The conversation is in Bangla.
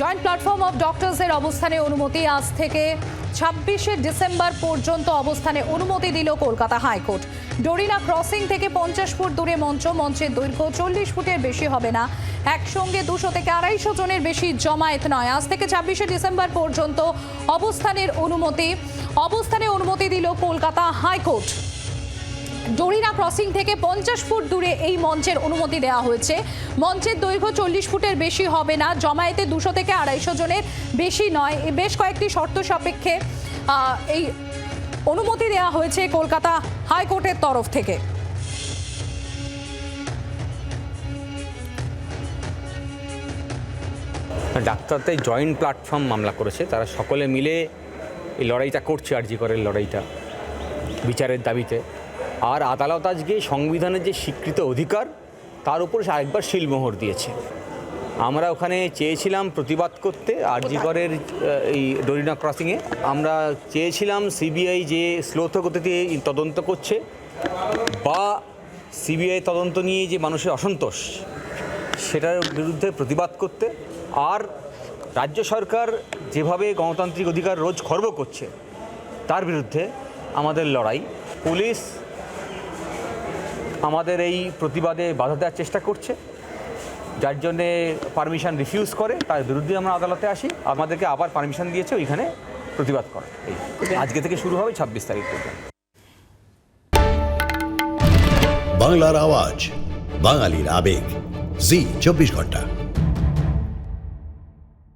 জয়েন্ট প্ল্যাটফর্ম অফ ডক্টরসের অবস্থানে অনুমতি আজ থেকে ছাব্বিশে ডিসেম্বর পর্যন্ত অবস্থানে অনুমতি দিল কলকাতা হাইকোর্ট। ডোরিনা ক্রসিং থেকে পঞ্চাশ ফুট দূরে মঞ্চ, মঞ্চের দৈর্ঘ্য চল্লিশ ফুটের বেশি হবে না। একসঙ্গে দুশো থেকে আড়াইশো জনের বেশি জমায়েত নয়। আজ থেকে ছাব্বিশে ডিসেম্বর পর্যন্ত অবস্থানের অনুমতি অবস্থানে অনুমতি দিল কলকাতা হাইকোর্ট। ডোরিনা ক্রসিং থেকে পঞ্চাশ ফুট দূরে এই মঞ্চের অনুমতি দেওয়া হয়েছে। মঞ্চের দৈর্ঘ্য চল্লিশ ফুটের বেশি হবে না, জমায়েতে দুশো থেকে আড়াইশো জনের বেশি নয়। বেশ কয়েকটি শর্ত সাপেক্ষে এই অনুমতি দেওয়া হয়েছে কলকাতা হাইকোর্টের তরফ থেকে। ডাক্তারদের জয়েন্ট প্ল্যাটফর্ম মামলা করেছে। তারা সকলে মিলে এই লড়াইটা করছে আরজি করের লড়াইটা। বিচারের দাবিতে। আর আদালত আজকে সংবিধানের যে স্বীকৃত অধিকার, তার উপর আরেকবার শিলমোহর দিয়েছে। আমরা ওখানে চেয়েছিলাম প্রতিবাদ করতে আরজি করের এই ডরিনা ক্রসিংয়ে। আমরা চেয়েছিলাম সিবিআই যে শ্লোথ গতিতে তদন্ত করছে, বা সিবিআই তদন্ত নিয়ে যে মানুষের অসন্তোষ, সেটার বিরুদ্ধে প্রতিবাদ করতে, আর রাজ্য সরকার যেভাবে গণতান্ত্রিক অধিকার রোজ খর্ব করছে, তার বিরুদ্ধে আমাদের লড়াই। পুলিশ আমাদের এই প্রতিবাদে বাধা দেওয়ার চেষ্টা করছে, যার জন্যে পারমিশন রিফিউজ করে, তার বিরুদ্ধে আমরা আদালতে আসি, আমাদেরকে আবার পারমিশন দিয়েছে, ওইখানে প্রতিবাদ করে। আজকে থেকে শুরু হবে ছাব্বিশ তারিখ পর্যন্ত। বাংলার আওয়াজ, বাঙালির আবেগ, জি, চব্বিশ ঘণ্টা।